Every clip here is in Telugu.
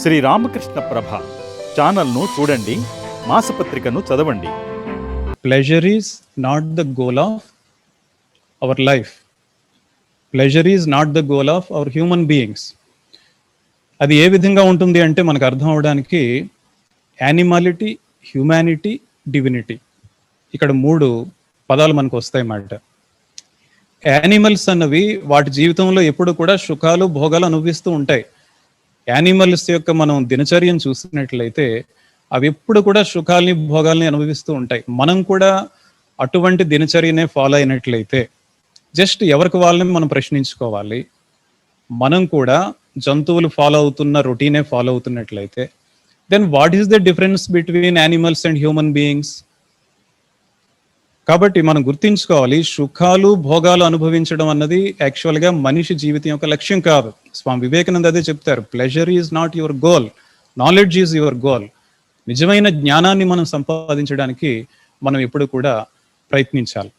శ్రీ రామకృష్ణ ప్రభ ఛానల్ను చూడండి మాసపత్రికను చదవండి. Pleasure is not the goal of our life pleasure is not the goal of our human beings అది ఏ విధంగా ఉంటుంది అంటే మనకు అర్థం అవడానికి యానిమాలిటీ హ్యూమానిటీ డివినిటీ ఇక్కడ మూడు పదాలు మనకు వస్తాయి అన్నమాట. యానిమల్స్ అన్నవి వాటి జీవితంలో ఎప్పుడు కూడా సుఖాలు భోగాలు అనుభవిస్తూ ఉంటాయి. యానిమల్స్ యొక్క మనం దినచర్యను చూసినట్లయితే అవి ఎప్పుడు కూడా సుఖాలని భోగాల్ని అనుభవిస్తూ ఉంటాయి. మనం కూడా అటువంటి దినచర్యనే ఫాలో అయినట్లయితే జస్ట్ ఎవరికి వాళ్ళని మనం ప్రశ్నించుకోవాలి. మనం కూడా జంతువులు ఫాలో అవుతున్న రొటీనే follow అవుతున్నట్లయితే then what is the difference between animals and human beings కాబట్టి మనం గుర్తించుకోవాలి సుఖాలు భోగాలు అనుభవించడం అన్నది యాక్చువల్గా మనిషి జీవితం యొక్క లక్ష్యం కాదు. స్వామి వివేకానంద అదే చెప్తారు pleasure is not your goal knowledge is your goal నిజమైన జ్ఞానాన్ని మనం సంపాదించడానికి మనం ఎప్పుడు కూడా ప్రయత్నించాలి.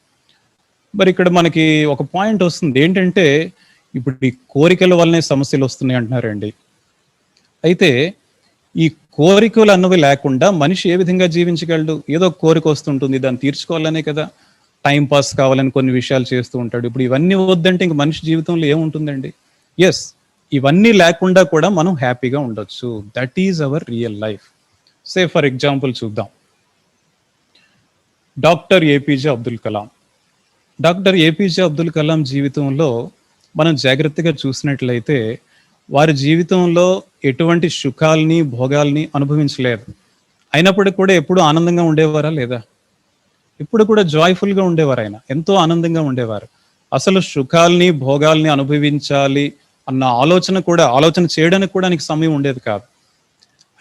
మరి ఇక్కడ మనకి ఒక పాయింట్ వస్తుంది ఏంటంటే ఇప్పుడు ఈ కోరికల వల్లనే సమస్యలు వస్తున్నాయి అంటున్నారండి. అయితే ఈ కోరికలు అన్నవి లేకుండా మనిషి ఏ విధంగా జీవించగలడు? ఏదో ఒక కోరిక వస్తుంటుంది దాన్ని తీర్చుకోవాలనే కదా. టైం పాస్ కావాలని కొన్ని విషయాలు చేస్తూ ఉంటాడు. ఇప్పుడు ఇవన్నీ వద్దంటే ఇంక మనిషి జీవితంలో ఏముంటుందండి? ఎస్ ఇవన్నీ లేకుండా కూడా మనం హ్యాపీగా ఉండొచ్చు. That is our real life say for example చూద్దాం. Doctor APJ Abdul Kalam doctor APJ Abdul Kalam జీవితంలో మనం జాగ్రత్తగా చూసినట్లయితే వారి జీవితంలో ఎటువంటి సుఖాల్ని భోగాల్ని అనుభవించలేదు అయినప్పటికీ కూడా ఎప్పుడు ఆనందంగా ఉండేవారా లేదా? ఇప్పుడు కూడా జాయ్ఫుల్గా ఉండేవారు ఆయన ఎంతో ఆనందంగా ఉండేవారు. అసలు సుఖాల్ని భోగాల్ని అనుభవించాలి అన్న ఆలోచన కూడా ఆలోచన చేయడానికి కూడా నీకు సమయం ఉండేది కాదు.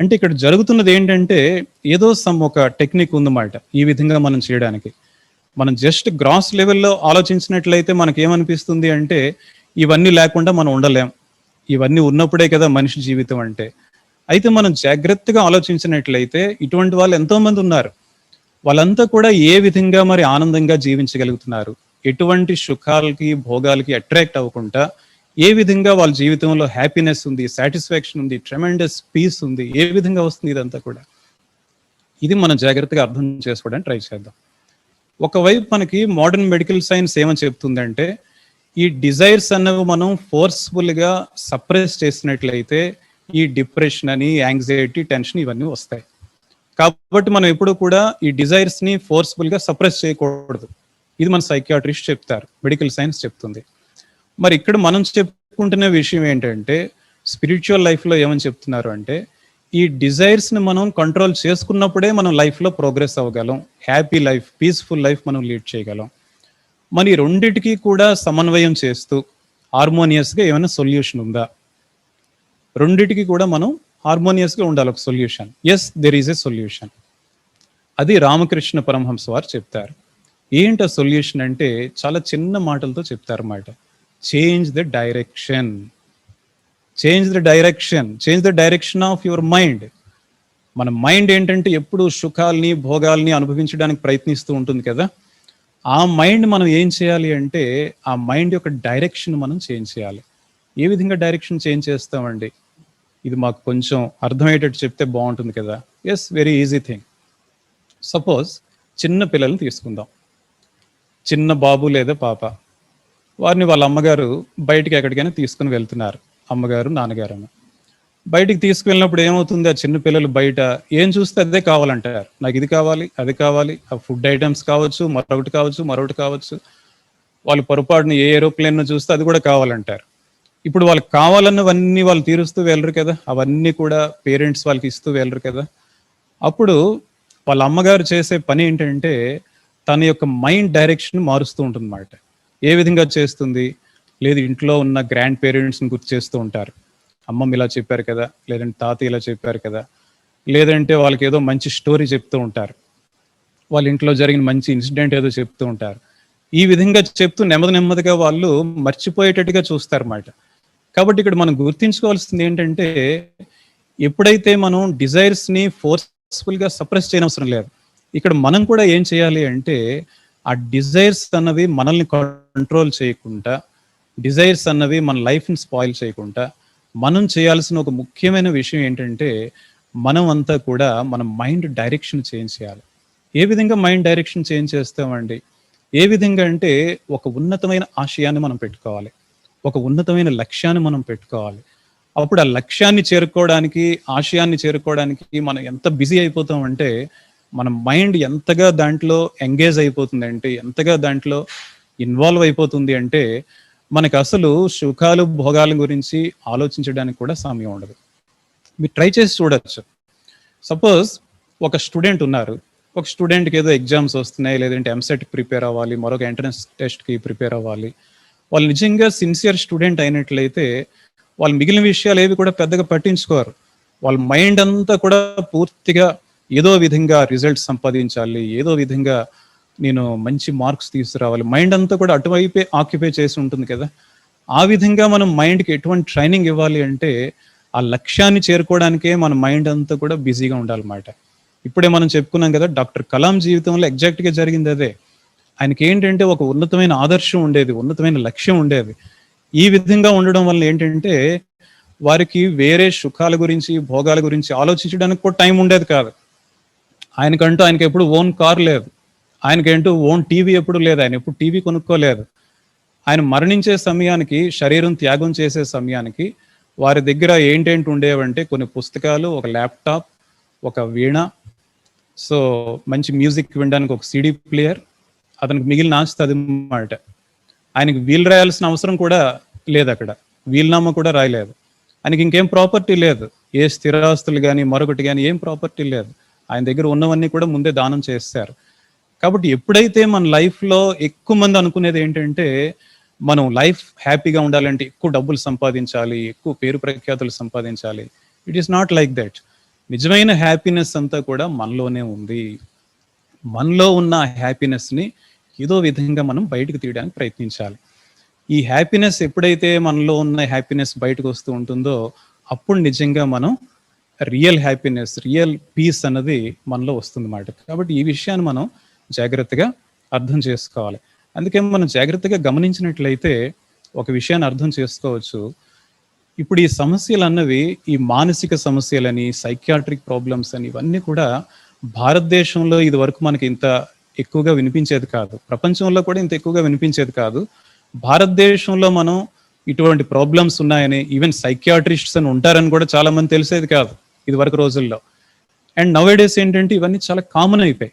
అంటే ఇక్కడ జరుగుతున్నది ఏంటంటే ఏదో సమ్ ఒక టెక్నిక్ ఉందన్నమాట ఈ విధంగా మనం చేయడానికి. మనం జస్ట్ గ్రాస్ లెవెల్లో ఆలోచించినట్లయితే మనకి ఏమనిపిస్తుంది అంటే ఇవన్నీ లేకుండా మనం ఉండలేం. ఇవన్నీ ఉన్నప్పుడే కదా మనిషి జీవితం అంటే. అయితే మనం జాగ్రత్తగా ఆలోచించినట్లయితే ఇటువంటి వాళ్ళు ఎంతో మంది ఉన్నారు. వాళ్ళంతా కూడా ఏ విధంగా మరి ఆనందంగా జీవించగలుగుతున్నారు? ఎటువంటి సుఖాలకి భోగాలకి అట్రాక్ట్ అవ్వకుండా ఏ విధంగా వాళ్ళ జీవితంలో హ్యాపీనెస్ ఉంది సాటిస్ఫాక్షన్ ఉంది ట్రెమెండస్ పీస్ ఉంది ఏ విధంగా వస్తుంది ఇదంతా కూడా? ఇది మనం జాగ్రత్తగా అర్థం చేసుకోవడానికి ట్రై చేద్దాం. ఒకవైపు మనకి మోడర్న్ మెడికల్ సైన్స్ ఏమని చెప్తుందంటే ఈ డిజైర్స్ అన్నవి మనం ఫోర్స్ఫుల్గా సప్రెస్ చేసినట్లయితే ఈ డిప్రెషన్ అని యాంగ్జైటీ టెన్షన్ ఇవన్నీ వస్తాయి. కాబట్టి మనం ఎప్పుడు కూడా ఈ డిజైర్స్ని ఫోర్స్ఫుల్గా సప్రెస్ చేయకూడదు. ఇది మన సైకియాట్రిస్ట్ చెప్తారు మెడికల్ సైన్స్ చెప్తుంది. మరి ఇక్కడ మనం చెప్పుకుంటున్న విషయం ఏంటంటే స్పిరిచువల్ లైఫ్లో ఏమని చెప్తున్నారు అంటే ఈ డిజైర్స్ని మనం కంట్రోల్ చేసుకున్నప్పుడే మనం లైఫ్లో ప్రోగ్రెస్ అవ్వగలం. హ్యాపీ లైఫ్ పీస్ఫుల్ లైఫ్ మనం లీడ్ చేయగలం. మరి రెండిటికి కూడా సమన్వయం చేస్తూ హార్మోనియస్గా ఏమైనా సొల్యూషన్ ఉందా? రెండిటికి కూడా మనం హార్మోనియస్గా ఉండాలి ఒక solution yes there is a solution అది రామకృష్ణ పరమహంస వారు చెప్తారు. ఏంటి ఆ సొల్యూషన్ అంటే చాలా చిన్న మాటలతో చెప్తారు అన్నమాట. Change the direction change the direction change the direction of your mind మన మైండ్ ఏంటంటే ఎప్పుడు సుఖాల్ని భోగాల్ని అనుభవించడానికి ప్రయత్నిస్తూ ఉంటుంది కదా. ఆ మైండ్ మనం ఏం చేయాలి అంటే ఆ మైండ్ యొక్క డైరెక్షన్ మనం చేంజ్ చేయాలి. ఏ విధంగా డైరెక్షన్ చేంజ్ చేస్తామండి? ఇది మాకు కొంచెం అర్థమయ్యేటట్టు చెప్తే బాగుంటుంది కదా. Yes very easy thing suppose చిన్న పిల్లల్ని తీసుకుందాం. చిన్న బాబు లేదా పాప. వారిని వాళ్ళ అమ్మగారు బయటికి ఎక్కడికైనా తీసుకుని వెళ్తున్నారు. అమ్మగారు నాన్నగారు బయటికి తీసుకువెళ్ళినప్పుడు ఏమవుతుంది? ఆ చిన్న పిల్లలు బయట ఏం చూస్తే అదే కావాలంటారు. నాకు ఇది కావాలి అది కావాలి ఆ ఫుడ్ ఐటమ్స్ కావచ్చు మరొకటి కావచ్చు మరొకటి కావచ్చు. వాళ్ళు పొరపాటున ఏ ఏరోప్లేన్ చూస్తే అది కూడా కావాలంటారు. ఇప్పుడు వాళ్ళకి కావాలన్నవన్నీ వాళ్ళు తీరుస్తూ వెళ్ళరు కదా? అవన్నీ కూడా పేరెంట్స్ వాళ్ళకి ఇస్తూ వెళ్ళరు కదా? అప్పుడు వాళ్ళ అమ్మగారు చేసే పని ఏంటంటే తన యొక్క మైండ్ డైరెక్షన్ మారుస్తూ ఉంటుంది అన్నమాట ఏ విధంగా చేస్తుంది? లేదు ఇంట్లో ఉన్న గ్రాండ్ పేరెంట్స్ని గుర్తు చేస్తూ ఉంటారు. అమ్మమ్మ ఇలా చెప్పారు కదా లేదంటే తాత ఇలా చెప్పారు కదా లేదంటే వాళ్ళకి ఏదో మంచి స్టోరీ చెప్తూ ఉంటారు. వాళ్ళ ఇంట్లో జరిగిన మంచి ఇన్సిడెంట్ ఏదో చెప్తూ ఉంటారు. ఈ విధంగా చెప్తూ నెమ్మది నెమ్మదిగా వాళ్ళు మర్చిపోయేటట్టుగా చూస్తారన్నమాట. కాబట్టి ఇక్కడ మనం గుర్తించుకోవాల్సింది ఏంటంటే ఎప్పుడైతే మనం డిజైర్స్ని ఫోర్స్ఫుల్గా సప్రెస్ చేయనవసరం లేదు. ఇక్కడ మనం కూడా ఏం చేయాలి అంటే ఆ డిజైర్స్ అన్నవి మనల్ని కంట్రోల్ చేయకుండా డిజైర్స్ అన్నవి మన లైఫ్ని స్పాయిల్ చేయకుండా మనం చేయాల్సిన ఒక ముఖ్యమైన విషయం ఏంటంటే మనం అంతా కూడా మన మైండ్ డైరెక్షన్ చేంజ్ చేయాలి. ఏ విధంగా మైండ్ డైరెక్షన్ చేంజ్ చేస్తామండి? ఏ విధంగా అంటే ఒక ఉన్నతమైన ఆశయాన్ని మనం పెట్టుకోవాలి. ఒక ఉన్నతమైన లక్ష్యాన్ని మనం పెట్టుకోవాలి. అప్పుడు ఆ లక్ష్యాన్ని చేరుకోవడానికి ఆశయాన్ని చేరుకోవడానికి మనం ఎంత బిజీ అయిపోతాం అంటే మన మైండ్ ఎంతగా దాంట్లో ఎంగేజ్ అయిపోతుంది అంటే ఎంతగా దాంట్లో ఇన్వాల్వ్ అయిపోతుంది అంటే మనకు అసలు సుఖాలు భోగాల గురించి ఆలోచించడానికి కూడా సమయం ఉండదు. మీరు ట్రై చేసి చూడొచ్చు. సపోజ్ ఒక స్టూడెంట్ ఉన్నారు. ఒక స్టూడెంట్కి ఏదో ఎగ్జామ్స్ వస్తున్నాయి లేదంటే ఎంసెట్ ప్రిపేర్ అవ్వాలి మరొక ఎంట్రన్స్ టెస్ట్కి ప్రిపేర్ అవ్వాలి. వాళ్ళు నిజంగా సిన్సియర్ స్టూడెంట్ అయినట్లయితే వాళ్ళు మిగిలిన విషయాలు ఏవి కూడా పెద్దగా పట్టించుకోరు. వాళ్ళ మైండ్ అంతా కూడా పూర్తిగా ఏదో విధంగా రిజల్ట్స్ సంపాదించాలి ఏదో విధంగా నేను మంచి మార్క్స్ తీసుకురావాలి. మైండ్ అంతా కూడా అటువైపే ఆక్యుపై చేసి ఉంటుంది కదా. ఆ విధంగా మనం మైండ్కి ఎటువంటి ట్రైనింగ్ ఇవ్వాలి అంటే ఆ లక్ష్యాన్ని చేరుకోవడానికే మన మైండ్ అంతా కూడా బిజీగా ఉండాలన్నమాట. ఇప్పుడే మనం చెప్పుకున్నాం కదా డాక్టర్ కలాం జీవితంలో ఎగ్జాక్ట్గా జరిగింది అదే. ఆయనకి ఏంటంటే ఒక ఉన్నతమైన ఆదర్శం ఉండేది ఉన్నతమైన లక్ష్యం ఉండేది. ఈ విధంగా ఉండడం వల్ల ఏంటంటే వారికి వేరే సుఖాల గురించి భోగాల గురించి ఆలోచించడానికి కూడా టైం ఉండేది కాదు. ఆయనకంటూ ఆయనకి ఎప్పుడు ఓన్ కార్ లేదు. ఆయనకేంటూ ఓన్ టీవీ ఎప్పుడు లేదు. ఆయన ఎప్పుడు టీవీ కొనుక్కోలేదు. ఆయన మరణించే సమయానికి శరీరం త్యాగం చేసే సమయానికి వారి దగ్గర ఏంటేంటి ఉండేవంటే కొన్ని పుస్తకాలు ఒక ల్యాప్టాప్ ఒక వీణ సో మంచి మ్యూజిక్ వినడానికి ఒక సిడీ ప్లేయర్ అతనికి మిగిలిన ఆస్తుంది అన్నమాట ఆయనకి వీలు రాయాల్సిన అవసరం కూడా లేదు అక్కడ. వీలునామా కూడా రాయలేదు. ఆయనకి ఇంకేం ప్రాపర్టీ లేదు. ఏ స్థిరాస్తులు కానీ మరొకటి కానీ ఏం ప్రాపర్టీ లేదు. ఆయన దగ్గర ఉన్నవన్నీ కూడా ముందే దానం చేస్తారు. కాబట్టి ఎప్పుడైతే మన లైఫ్లో ఎక్కువ మంది అనుకునేది ఏంటంటే మనం లైఫ్ హ్యాపీగా ఉండాలంటే ఎక్కువ డబ్బులు సంపాదించాలి ఎక్కువ పేరు ప్రఖ్యాతులు సంపాదించాలి. It is not like that నిజమైన హ్యాపీనెస్ అంతా కూడా మనలోనే ఉంది. మనలో ఉన్న హ్యాపీనెస్ని ఏదో విధంగా మనం బయటకు తీయడానికి ప్రయత్నించాలి. ఈ హ్యాపీనెస్ ఎప్పుడైతే మనలో ఉన్న హ్యాపీనెస్ బయటకు వస్తూ ఉంటుందో అప్పుడు నిజంగా మనం రియల్ హ్యాపీనెస్ రియల్ పీస్ అన్నది మనలో వస్తుంది అన్నమాట కాబట్టి ఈ విషయాన్ని మనం జాగ్రత్తగా అర్థం చేసుకోవాలి. అందుకే మనం జాగ్రత్తగా గమనించినట్లయితే ఒక విషయాన్ని అర్థం చేసుకోవచ్చు. ఇప్పుడు ఈ సమస్యలు అన్నవి ఈ మానసిక సమస్యలని సైకియాట్రిక్ ప్రాబ్లమ్స్ అని ఇవన్నీ కూడా భారతదేశంలో ఇది వరకు మనకి ఇంత ఎక్కువగా వినిపించేది కాదు. ప్రపంచంలో కూడా ఇంత ఎక్కువగా వినిపించేది కాదు. భారతదేశంలో మనం ఇటువంటి ప్రాబ్లమ్స్ ఉన్నాయని ఈవెన్ సైకియాట్రిస్ట్స్ అని ఉంటారని కూడా చాలా మంది తెలిసేది కాదు. ఇది వరకు రోజుల్లో. అండ్ నవ్ డేస్ ఏంటంటే ఇవన్నీ చాలా కామన్ అయిపోయాయి.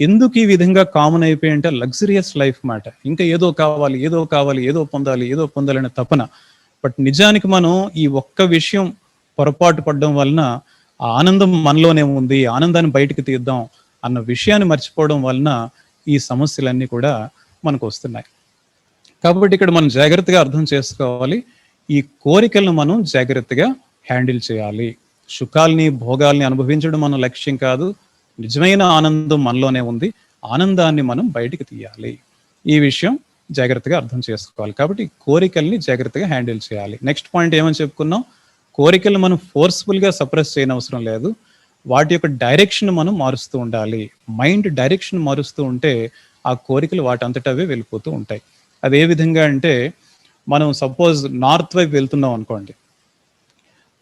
ఎందుకు ఈ విధంగా కామన్ అయిపోయి అంటే లగ్జరియస్ లైఫ్ మాట. ఇంకా ఏదో కావాలి ఏదో కావాలి ఏదో పొందాలి ఏదో పొందాలనే తపన. బట్ నిజానికి మనం ఈ ఒక్క విషయం పొరపాటు పడడం వలన ఆ ఆనందం మనలోనే ఉంది ఆనందాన్ని బయటకు తీద్దాం అన్న విషయాన్ని మర్చిపోవడం వలన ఈ సమస్యలన్నీ కూడా మనకు వస్తున్నాయి. కాబట్టి ఇక్కడ మనం జాగ్రత్తగా అర్థం చేసుకోవాలి. ఈ కోరికలను మనం జాగ్రత్తగా హ్యాండిల్ చేయాలి. సుఖాల్ని భోగాల్ని అనుభవించడం మన లక్ష్యం కాదు. నిజమైన ఆనందం మనలోనే ఉంది. ఆనందాన్ని మనం బయటికి తీయాలి. ఈ విషయం జాగ్రత్తగా అర్థం చేసుకోవాలి. కాబట్టి కోరికల్ని జాగ్రత్తగా హ్యాండిల్ చేయాలి. నెక్స్ట్ పాయింట్ ఏమని చెప్పుకున్నాం? కోరికలు మనం ఫోర్స్ఫుల్గా సప్రెస్ చేయనవసరం లేదు. వాటి యొక్క డైరెక్షన్ మనం మారుస్తూ ఉండాలి. మైండ్ డైరెక్షన్ మారుస్తూ ఉంటే ఆ కోరికలు వాటి అంతటవే వెళ్ళిపోతూ ఉంటాయి. అదే విధంగా అంటే మనం సపోజ్ నార్త్ వైపు వెళ్తున్నాం అనుకోండి.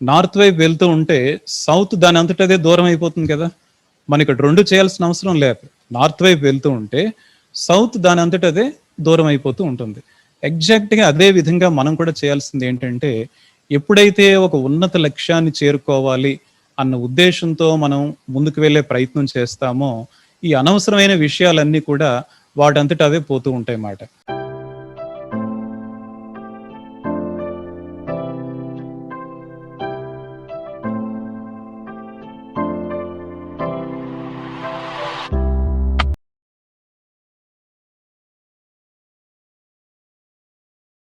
నార్త్ వైపు వెళ్తూ ఉంటే సౌత్ దాని అంతటదే దూరం అయిపోతుంది కదా. మనకి ఇక్కడ రెండు చేయాల్సిన అవసరం లేదు నార్త్ వైపు వెళ్తూ ఉంటే సౌత్ దాని అంతటదే దూరం అయిపోతూ ఉంటుంది. ఎగ్జాక్ట్గా అదే విధంగా మనం కూడా చేయాల్సింది ఏంటంటే ఎప్పుడైతే ఒక ఉన్నత లక్ష్యాన్ని చేరుకోవాలి అన్న ఉద్దేశంతో మనం ముందుకు వెళ్ళే ప్రయత్నం చేస్తామో ఈ అనవసరమైన విషయాలన్నీ కూడా వాటంతట అవే పోతూ ఉంటాయి అన్నమాట